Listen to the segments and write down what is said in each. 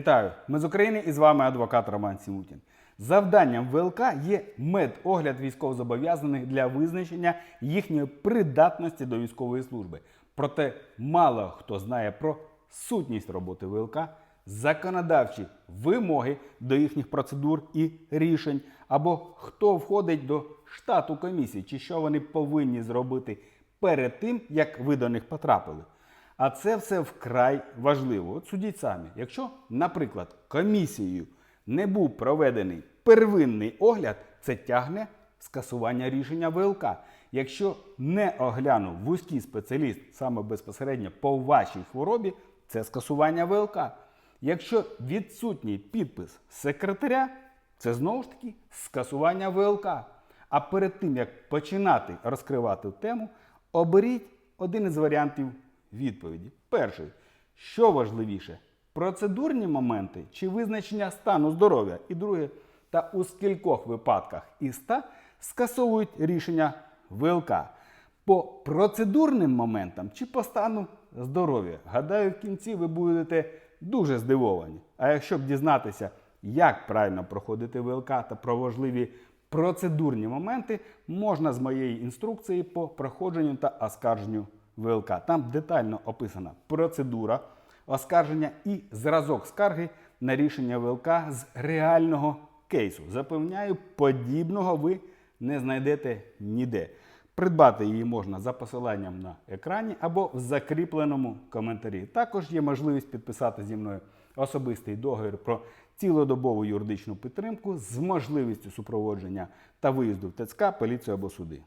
Вітаю! Ми з України і з вами адвокат Роман Сімутін. Завданням ВЛК є медогляд військовозобов'язаних для визначення їхньої придатності до військової служби. Проте мало хто знає про сутність роботи ВЛК, законодавчі вимоги до їхніх процедур і рішень, або хто входить до штату комісії, чи що вони повинні зробити перед тим, як ви до них потрапили. А це все вкрай важливо. От судіть самі, якщо, наприклад, комісією не був проведений первинний огляд, це тягне скасування рішення ВЛК. Якщо не оглянув вузький спеціаліст саме безпосередньо по вашій хворобі, це скасування ВЛК. Якщо відсутній підпис секретаря, це знову ж таки скасування ВЛК. А перед тим як починати розкривати тему, оберіть один із варіантів відповіді. Перший, що важливіше, процедурні моменти чи визначення стану здоров'я? І друге, та у скількох випадках із 100 скасовують рішення ВЛК. По процедурним моментам чи по стану здоров'я. Гадаю, в кінці ви будете дуже здивовані. А якщо б дізнатися, як правильно проходити ВЛК та про важливі процедурні моменти, можна з моєї інструкції по проходженню та оскарженню ВЛК. Там детально описана процедура оскарження і зразок скарги на рішення ВЛК з реального кейсу. Запевняю, подібного ви не знайдете ніде. Придбати її можна за посиланням на екрані або в закріпленому коментарі. Також є можливість підписати зі мною особистий договір про цілодобову юридичну підтримку з можливістю супроводження та виїзду в ТЦК, поліцію або суди.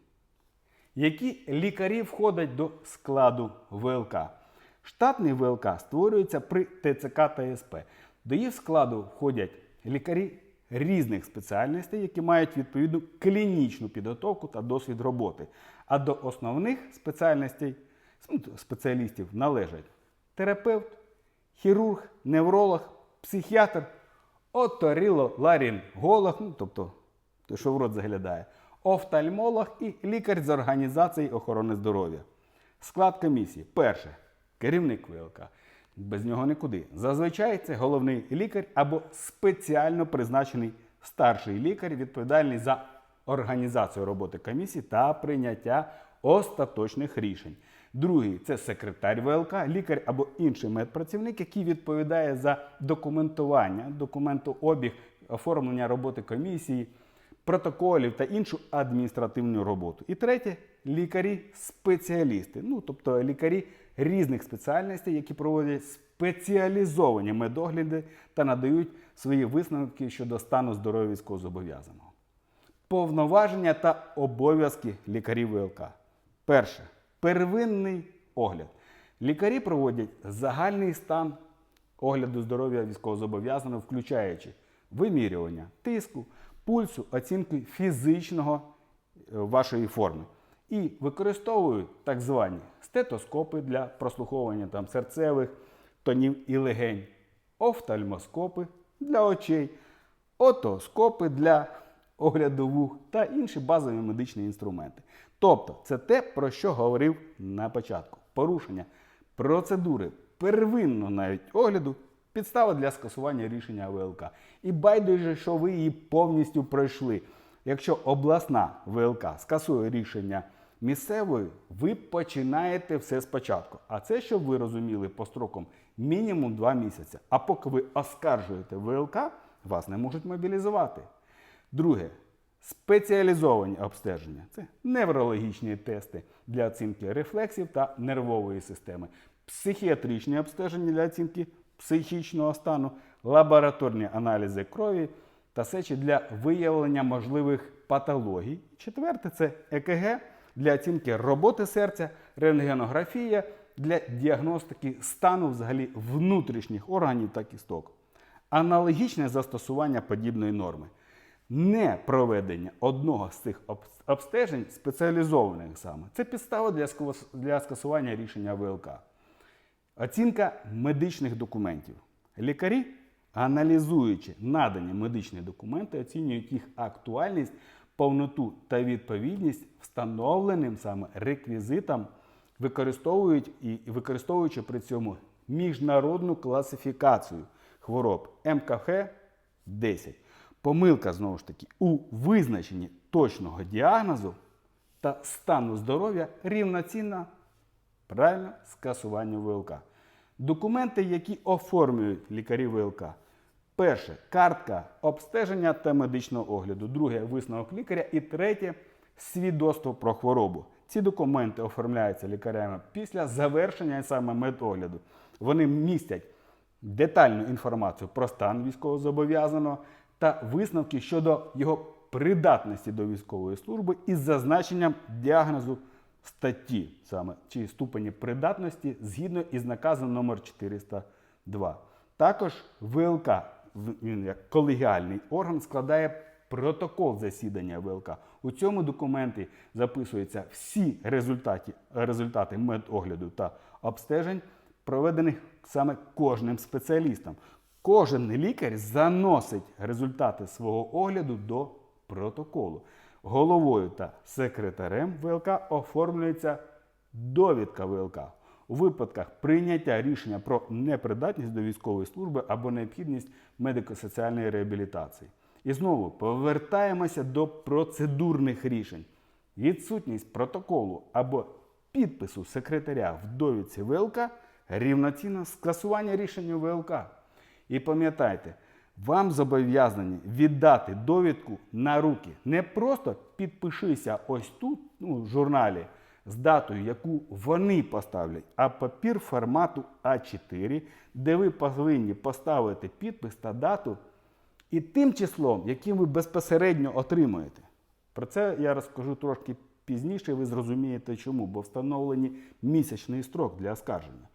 Які лікарі входять до складу ВЛК? Штатний ВЛК створюється при ТЦК та СП. До їх складу входять лікарі різних спеціальностей, які мають відповідну клінічну підготовку та досвід роботи. А до основних спеціальностей ну, спеціалістів належать терапевт, хірург, невролог, психіатр, оторіло-ларінголог, ну, тобто той, що в рот заглядає, офтальмолог і лікар з організації охорони здоров'я. Склад комісії. Перше. Керівник ВЛК. Без нього нікуди. Зазвичай це головний лікар або спеціально призначений старший лікар, відповідальний за організацію роботи комісії та прийняття остаточних рішень. Другий це секретар ВЛК, лікар або інший медпрацівник, який відповідає за документування, документообіг, оформлення роботи комісії, протоколів та іншу адміністративну роботу. І третє лікарі-спеціалісти, ну тобто лікарі різних спеціальностей, які проводять спеціалізовані медогляди та надають свої висновки щодо стану здоров'я військовозобов'язаного. Повноваження та обов'язки лікарів ВЛК. Перше. Первинний огляд. Лікарі проводять загальний стан огляду здоров'я військовозобов'язаного, включаючи вимірювання тиску, пульсу, оцінки фізичного е, вашої форми. І використовують так звані стетоскопи для прослуховування там, серцевих тонів і легень, офтальмоскопи для очей, отоскопи для огляду вух та інші базові медичні інструменти. Тобто, це те, про що говорив на початку. Порушення процедури первинного навіть огляду підстава для скасування рішення ВЛК. І байдуже, що ви її повністю пройшли. Якщо обласна ВЛК скасує рішення місцевої, ви починаєте все спочатку. А це, щоб ви розуміли, по строкам мінімум 2 місяці. А поки ви оскаржуєте ВЛК, вас не можуть мобілізувати. Друге, спеціалізовані обстеження це неврологічні тести для оцінки рефлексів та нервової системи, психіатричні обстеження для оцінки психічного стану, лабораторні аналізи крові та сечі для виявлення можливих патологій. Четверте це ЕКГ для оцінки роботи серця, рентгенографія для діагностики стану взагалі внутрішніх органів та кісток. Аналогічне застосування подібної норми. Не проведення одного з цих обстежень спеціалізованих саме це підстава для скасування рішення ВЛК. Оцінка медичних документів. Лікарі, аналізуючи надані медичні документи, оцінюють їх актуальність, повноту та відповідність встановленим саме реквізитам, використовують і використовуючи при цьому міжнародну класифікацію хвороб МКХ 10. Помилка знову ж таки у визначенні точного діагнозу та стану здоров'я рівноцінна правильно скасуванню ВЛК. Документи, які оформлюють лікарі ВЛК. Перше картка обстеження та медичного огляду. Друге висновок лікаря. І третє свідоцтво про хворобу. Ці документи оформляються лікарями після завершення саме медогляду. Вони містять детальну інформацію про стан військовозобов'язаного та висновки щодо його придатності до військової служби із зазначенням діагнозу статті саме чи ступені придатності згідно із наказом номер 402. Також ВЛК, він як колегіальний орган, складає протокол засідання ВЛК. У цьому документі записуються всі результати, результати медогляду та обстежень, проведених саме кожним спеціалістом. Кожен лікар заносить результати свого огляду до протоколу. Головою та секретарем ВЛК оформлюється довідка ВЛК. У випадках прийняття рішення про непридатність до військової служби або необхідність медико-соціальної реабілітації. І знову повертаємося до процедурних рішень. Відсутність протоколу або підпису секретаря в довідці ВЛК рівноцінно скасування рішення ВЛК. І пам'ятайте, вам зобов'язані віддати довідку на руки. Не просто підпишися ось тут, ну, в журналі, з датою, яку вони поставлять, а папір формату А4, де ви повинні поставити підпис та дату і тим числом, яким ви безпосередньо отримуєте. Про це я розкажу трошки пізніше, і ви зрозумієте чому, бо встановлені місячний строк для оскарження.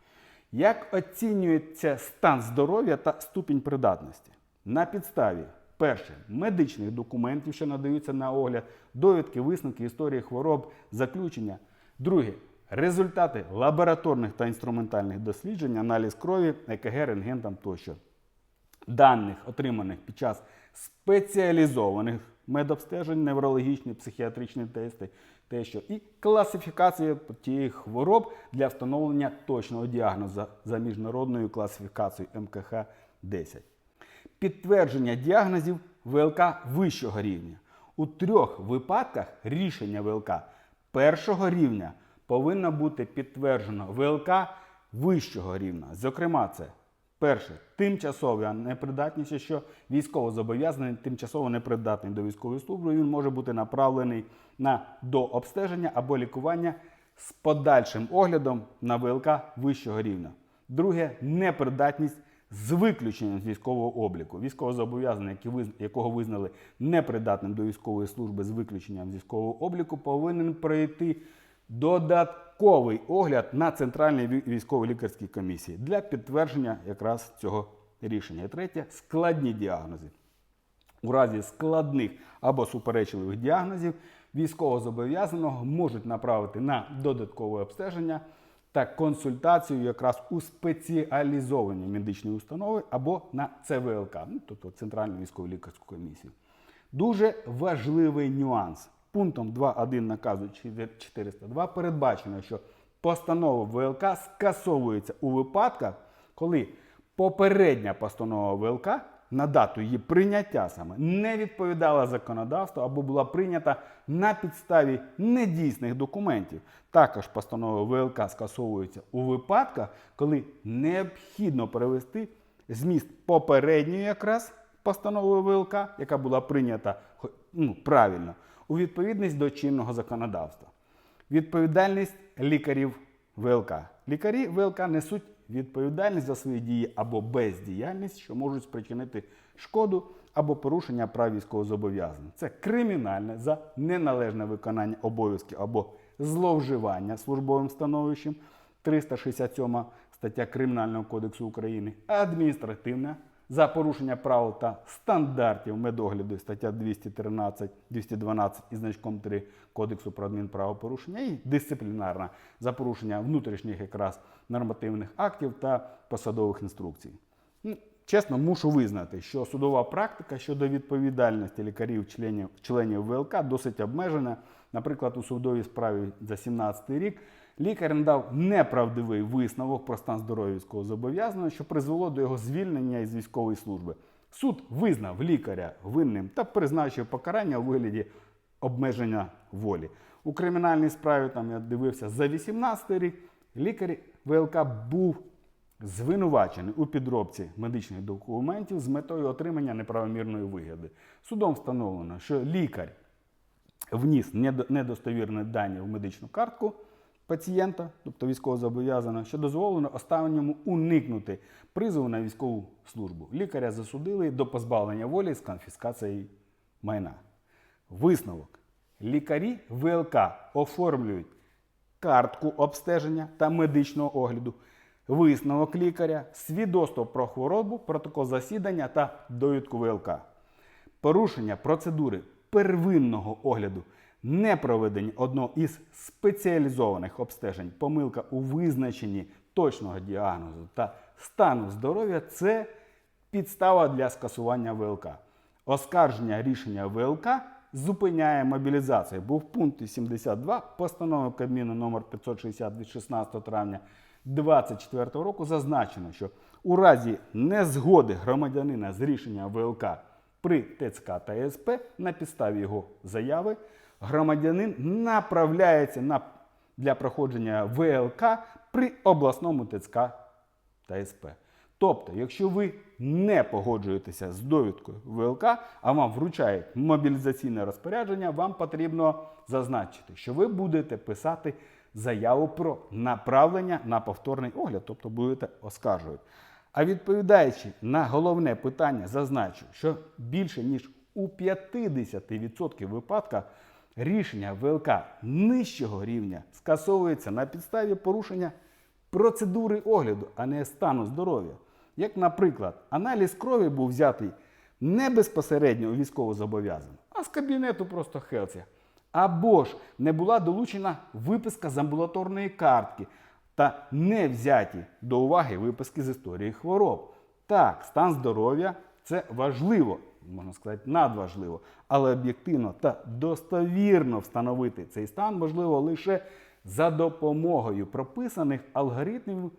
Як оцінюється стан здоров'я та ступінь придатності? На підставі перше медичних документів, що надаються на огляд, довідки, висновки історії хвороб, заключення. Друге результати лабораторних та інструментальних досліджень, аналіз крові, ЕКГ, рентген там тощо даних, отриманих під час спеціалізованих медобстежень, неврологічні, психіатричні тести, те, і класифікація тієї хвороб для встановлення точного діагнозу за міжнародною класифікацією МКХ 10. Підтвердження діагнозів ВЛК вищого рівня. У трьох випадках рішення ВЛК першого рівня повинно бути підтверджено ВЛК вищого рівня. Зокрема, це перше тимчасова непридатність, що військовозобов'язаний тимчасово непридатний до військової служби, він може бути направлений на дообстеження або лікування з подальшим оглядом на ВЛК вищого рівня. Друге непридатність з виключенням з військового обліку. Військовозобов'язаний, якого визнали непридатним до військової служби з виключенням з військового обліку, повинен пройти додатковий огляд на Центральній ві- військово-лікарській комісії для підтвердження якраз цього рішення. І третє складні діагнози. У разі складних або суперечливих діагнозів військовозобов'язаного можуть направити на додаткове обстеження та консультацію якраз у спеціалізовані медичні установи або на ЦВЛК, ну, тобто Центральну військово лікарську комісію. Дуже важливий нюанс. Пунктом 2.1 наказу 402 передбачено, що постанова ВЛК скасовується у випадках, коли попередня постанова ВЛК на дату її прийняття саме не відповідала законодавству або була прийнята на підставі недійсних документів. Також постанова ВЛК скасовується у випадках, коли необхідно перевести зміст попередньої якраз постанови ВЛК, яка була прийнята ну, правильно, у відповідність до чинного законодавства. Відповідальність лікарів ВЛК. Лікарі ВЛК несуть відповідальність за свої дії або бездіяльність, що можуть спричинити шкоду або порушення прав військовозобов'язаних. Це кримінальне за неналежне виконання обов'язків або зловживання службовим становищем 367 стаття Кримінального кодексу України, адміністративне за порушення правил та стандартів медогляду стаття 213, 212 із значком 3 Кодексу про адмінправопорушення і дисциплінарна за порушення внутрішніх якраз нормативних актів та посадових інструкцій. Ну, Чесно, мушу визнати, що судова практика щодо відповідальності лікарів членів, ВЛК досить обмежена. Наприклад, у судовій справі за 17 рік Лікар надав неправдивий висновок про стан здоров'я військовозобов'язаного, що призвело до його звільнення із військової служби. Суд визнав лікаря винним та призначив покарання у вигляді обмеження волі. У кримінальній справі, там я дивився, за 18 рік лікар ВЛК був звинувачений у підробці медичних документів з метою отримання неправомірної вигоди. Судом встановлено, що лікар вніс недо- недостовірні дані в медичну картку пацієнта, тобто військовозобов'язаного, що дозволено останньому уникнути призову на військову службу. Лікаря засудили до позбавлення волі з конфіскацією майна. Висновок. Лікарі ВЛК оформлюють картку обстеження та медичного огляду, висновок лікаря, свідоцтво про хворобу, протокол засідання та довідку ВЛК. Порушення процедури первинного огляду, непроведення одного із спеціалізованих обстежень, помилка у визначенні точного діагнозу та стану здоров'я це підстава для скасування ВЛК. Оскарження рішення ВЛК зупиняє мобілізацію, бо в пункті 72 постанови Кабміну номер 560 від 16 травня 2024 року. Зазначено, що у разі незгоди громадянина з рішення ВЛК при ТЦК та СП на підставі його заяви громадянин направляється на, для проходження ВЛК при обласному ТЦК та СП. Тобто, якщо ви не погоджуєтеся з довідкою ВЛК, а вам вручають мобілізаційне розпорядження, вам потрібно зазначити, що ви будете писати заяву про направлення на повторний огляд, тобто будете оскаржувати. А відповідаючи на головне питання, зазначу, що більше ніж у 50% випадках рішення ВЛК нижчого рівня скасовується на підставі порушення процедури огляду, а не стану здоров'я. Як, наприклад, аналіз крові був взятий не безпосередньо у військовозобов'язаного, а з кабінету просто Хелсі. Або ж не була долучена виписка з амбулаторної картки та не взяті до уваги виписки з історії хвороб. Так, стан здоров'я це важливо, можна сказати, надважливо, але об'єктивно та достовірно встановити цей стан можливо лише за допомогою прописаних алгоритмів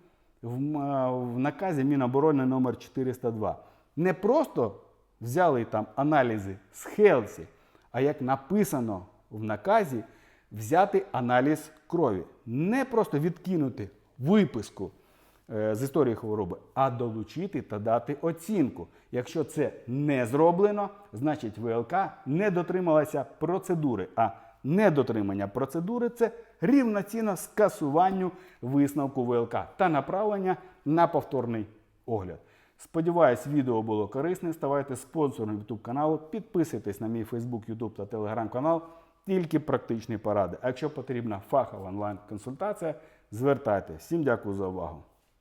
в, наказі Міноборони номер 402. Не просто взяли там аналізи з Хелсі, а як написано в наказі, взяти аналіз крові. Не просто відкинути виписку е, з історії хвороби, а долучити та дати оцінку. Якщо це не зроблено, значить ВЛК не дотрималася процедури. А недотримання процедури це рівноцінно скасуванню висновку ВЛК та направлення на повторний огляд. Сподіваюсь, відео було корисне. Ставайте спонсором YouTube каналу, підписуйтесь на мій Facebook, YouTube та Telegram канал. Тільки практичні поради. А якщо потрібна фахова онлайн-консультація, звертайтеся. Всім дякую за увагу.